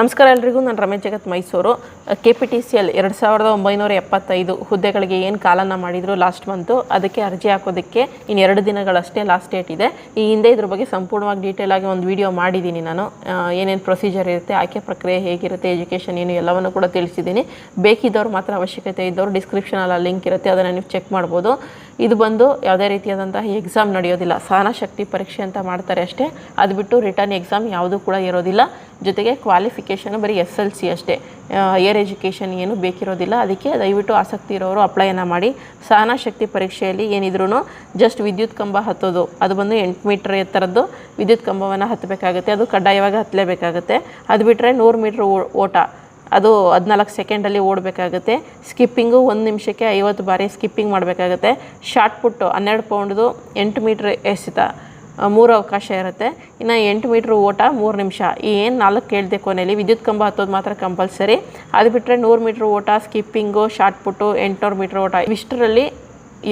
ನಮಸ್ಕಾರ ಎಲ್ರಿಗೂ, ನಾನು Ramesh Jagat Mysuru. K P T C L ಎರಡು ಸಾವಿರದ ಒಂಬೈನೂರ ಎಪ್ಪತ್ತೈದು ಹುದ್ದೆಗಳಿಗೆ ಏನು ಕಾಲನ್ನು ಮಾಡಿದರು ಲಾಸ್ಟ್ ಮಂತು ಅದಕ್ಕೆ ಅರ್ಜಿ ಹಾಕೋದಕ್ಕೆ ಇನ್ನು ಎರಡು ದಿನಗಳಷ್ಟೇ ಲಾಸ್ಟ್ ಡೇಟ್ ಇದೆ. ಈ ಹಿಂದೆ ಇದ್ರ ಬಗ್ಗೆ ಸಂಪೂರ್ಣವಾಗಿ ಡೀಟೇಲ್ ಆಗಿ ಒಂದು ವಿಡಿಯೋ ಮಾಡಿದ್ದೀನಿ ನಾನು. ಏನೇನು ಪ್ರೊಸೀಜರ್ ಇರುತ್ತೆ, ಆಯ್ಕೆ ಪ್ರಕ್ರಿಯೆ ಹೇಗಿರುತ್ತೆ ಎಜುಕೇಷನ್ ಏನು ಎಲ್ಲವನ್ನು ಕೂಡ ತಿಳಿಸಿದ್ದೀನಿ ಬೇಕಿದ್ದವ್ರು ಮಾತ್ರ ಅವಶ್ಯಕತೆ ಇದ್ದವರು ಡಿಸ್ಕ್ರಿಪ್ಷನಲ್ಲಿ ಲಿಂಕ್ ಇರುತ್ತೆ, ಅದನ್ನು ನೀವು ಚೆಕ್ ಮಾಡ್ಬೋದು. ಇದು ಬಂದು ಯಾವುದೇ ರೀತಿಯಾದಂತಹ ಎಕ್ಸಾಮ್ ನಡೆಯೋದಿಲ್ಲ. ಸಹನ ಶಕ್ತಿ ಪರೀಕ್ಷೆ ಅಂತ ಮಾಡ್ತಾರೆ ಅಷ್ಟೇ. ಅದು ಬಿಟ್ಟು ರಿಟರ್ನ್ ಎಕ್ಸಾಮ್ ಯಾವುದೂ ಕೂಡ ಇರೋದಿಲ್ಲ. ಜೊತೆಗೆ ಕ್ವಾಲಿಫಿಕೇಷನ್ ಬರೀ ಎಸ್ ಎಲ್ ಸಿ ಅಷ್ಟೇ. ಹೈಯರ್ ಎಜುಕೇಷನ್ ಏನು ಬೇಕಿರೋದಿಲ್ಲ. ಅದಕ್ಕೆ ದಯವಿಟ್ಟು ಆಸಕ್ತಿ ಇರೋರು ಅಪ್ಲೈನ ಮಾಡಿ. ಸಹನಾಶಕ್ತಿ ಪರೀಕ್ಷೆಯಲ್ಲಿ ಏನಿದ್ರೂ ಜಸ್ಟ್ ವಿದ್ಯುತ್ ಕಂಬ ಹತ್ತೋದು. ಅದು ಬಂದು ಎಂಟು ಮೀಟ್ರ್ ಎತ್ತರದ್ದು ವಿದ್ಯುತ್ ಕಂಬವನ್ನು ಹತ್ತಬೇಕಾಗುತ್ತೆ. ಅದು ಕಡ್ಡಾಯವಾಗಿ ಹತ್ತಲೇಬೇಕಾಗುತ್ತೆ. ಅದು ಬಿಟ್ಟರೆ ನೂರು ಮೀಟ್ರ್ ಓಟ. ಅದು ಹದಿನಾಲ್ಕು ಸೆಕೆಂಡಲ್ಲಿ ಓಡಬೇಕಾಗುತ್ತೆ. ಸ್ಕಿಪ್ಪಿಂಗು ಒಂದು ನಿಮಿಷಕ್ಕೆ ಐವತ್ತು ಬಾರಿ ಸ್ಕಿಪ್ಪಿಂಗ್ ಮಾಡಬೇಕಾಗುತ್ತೆ. ಶಾರ್ಟ್ ಪುಟ್ಟು ಹನ್ನೆರಡು ಪೌಂಡ್ದು ಎಂಟು ಮೀಟ್ರ್ ಎಸೆತ. ಮೂರು ಅವಕಾಶ ಇರುತ್ತೆ. ಇನ್ನು ಎಂಟು ಮೀಟ್ರ್ ಓಟ ಮೂರು ನಿಮಿಷ. ಈ ಏನು ನಾಲ್ಕು ಕೇಳಿದೆ ಕೊನೆಯಲ್ಲಿ ವಿದ್ಯುತ್ ಕಂಬ ಹತ್ತೋದು ಮಾತ್ರ ಕಂಪಲ್ಸರಿ. ಅದು ಬಿಟ್ಟರೆ ನೂರು ಮೀಟ್ರ್ ಓಟ, ಸ್ಕಿಪ್ಪಿಂಗು, ಶಾರ್ಟ್ ಪುಟ್ಟು, ಎಂಟುನೂರು ಮೀಟ್ರ್ ಓಟ ಇಷ್ಟರಲ್ಲಿ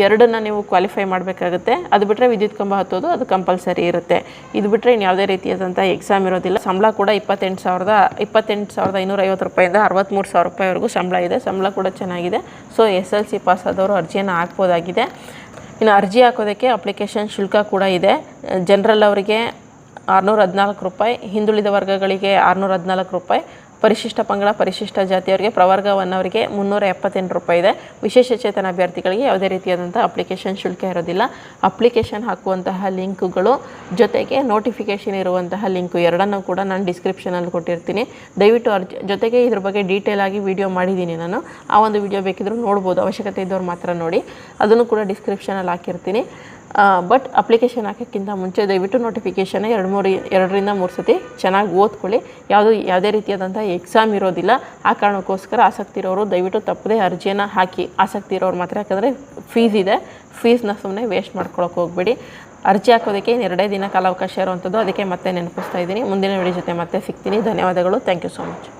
ಎರಡನ್ನ ನೀವು ಕ್ವಾಲಿಫೈ ಮಾಡಬೇಕಾಗುತ್ತೆ. ಅದು ಬಿಟ್ಟರೆ ವಿದ್ಯುತ್ ಕಂಬ ಹತ್ತೋದು ಅದು ಕಂಪಲ್ಸರಿ ಇರುತ್ತೆ. ಇದು ಬಿಟ್ಟರೆ ಇನ್ನು ಯಾವುದೇ ರೀತಿಯಾದಂಥ ಎಕ್ಸಾಮ್ ಇರೋದಿಲ್ಲ. ಸಂಬಳ ಕೂಡ ಇಪ್ಪತ್ತೆಂಟು ಸಾವಿರದ ಇಪ್ಪತ್ತೆಂಟು ಸಾವಿರದ ಐನೂರ ಐವತ್ತು ರೂಪಾಯಿಂದ ಅರವತ್ತ್ಮೂರು ಸಾವಿರ ರೂಪಾಯಿವರೆಗೂ ಸಂಬಳ ಇದೆ. ಸಂಬಳ ಕೂಡ ಚೆನ್ನಾಗಿದೆ. So S L C pass ಆದವರು ಅರ್ಜಿಯನ್ನು ಹಾಕ್ಬೋದಾಗಿದೆ. ಇನ್ನು ಅರ್ಜಿ ಹಾಕೋದಕ್ಕೆ ಅಪ್ಲಿಕೇಶನ್ ಶುಲ್ಕ ಕೂಡ ಇದೆ. ಜನರಲ್ ಅವರಿಗೆ ಆರುನೂರ ಹದಿನಾಲ್ಕು ರೂಪಾಯಿ, ಹಿಂದುಳಿದ ವರ್ಗಗಳಿಗೆ ಆರುನೂರ ಹದಿನಾಲ್ಕು ರೂಪಾಯಿ. ಪರಿಶಿಷ್ಟ ಪಂಗಡ, ಪರಿಶಿಷ್ಟ ಜಾತಿಯವರಿಗೆ ಪ್ರವರ್ಗ ಒನ್ ಅವರಿಗೆ ಮುನ್ನೂರ ಎಪ್ಪತ್ತೆಂಟು ರೂಪಾಯಿ ಇದೆ. ವಿಶೇಷ ಚೇತನ ಅಭ್ಯರ್ಥಿಗಳಿಗೆ ಯಾವುದೇ ರೀತಿಯಾದಂಥ ಅಪ್ಲಿಕೇಶನ್ ಶುಲ್ಕ ಇರೋದಿಲ್ಲ. ಅಪ್ಲಿಕೇಶನ್ ಹಾಕುವಂತಹ ಲಿಂಕ್ಗಳು ಜೊತೆಗೆ ನೋಟಿಫಿಕೇಷನ್ ಇರುವಂತಹ ಲಿಂಕು ಎರಡನ್ನೂ ಕೂಡ ನಾನು ಡಿಸ್ಕ್ರಿಪ್ಷನಲ್ಲಿ ಕೊಟ್ಟಿರ್ತೀನಿ. ದಯವಿಟ್ಟು ಅರ್ಜಿ, ಜೊತೆಗೆ ಇದ್ರ ಬಗ್ಗೆ ಡೀಟೇಲ್ ಆಗಿ ವಿಡಿಯೋ ಮಾಡಿದ್ದೀನಿ ನಾನು. ಆ ಒಂದು ವಿಡಿಯೋ ಬೇಕಿದ್ರು ನೋಡ್ಬೋದು. ಅವಶ್ಯಕತೆ ಇದ್ದವ್ರು ಮಾತ್ರ ನೋಡಿ. ಅದನ್ನು ಕೂಡ ಡಿಸ್ಕ್ರಿಪ್ಷನಲ್ಲಿ ಹಾಕಿರ್ತೀನಿ. ಬಟ್ ಅಪ್ಲಿಕೇಶನ್ ಹಾಕೋಕ್ಕಿಂತ ಮುಂಚೆ ದಯವಿಟ್ಟು ನೋಟಿಫಿಕೇಷನ್ ಎರಡು ಮೂರು, ಎರಡರಿಂದ ಮೂರು ಸತಿ ಚೆನ್ನಾಗಿ ಓದ್ಕೊಳ್ಳಿ. ಯಾವುದು, ಯಾವುದೇ ರೀತಿಯಾದಂಥ ಎಕ್ಸಾಮ್ ಇರೋದಿಲ್ಲ. ಆ ಕಾರಣಕ್ಕೋಸ್ಕರ ಆಸಕ್ತಿ ಇರೋರು ದಯವಿಟ್ಟು ತಪ್ಪದೇ ಅರ್ಜಿಯನ್ನು ಹಾಕಿ. ಆಸಕ್ತಿ ಇರೋರು ಮಾತ್ರ, ಯಾಕಂದರೆ ಫೀಸ್ ಇದೆ. ಫೀಸ್ನ ಸುಮ್ಮನೆ ವೇಸ್ಟ್ ಮಾಡ್ಕೊಳಕ್ಕೆ ಹೋಗ್ಬೇಡಿ. ಅರ್ಜಿ ಹಾಕೋದಕ್ಕೆ ಎರಡೇ ದಿನ ಕಾಲಾವಕಾಶ ಇರುವಂಥದ್ದು ಅದಕ್ಕೆ ಮತ್ತೆ ನೆನಪಿಸ್ತಾ ಇದ್ದೀನಿ. ಮುಂದಿನ ವಿಡಿಯೋ ಜೊತೆ ಮತ್ತೆ ಸಿಗ್ತೀನಿ. ಧನ್ಯವಾದಗಳು. Thank you so much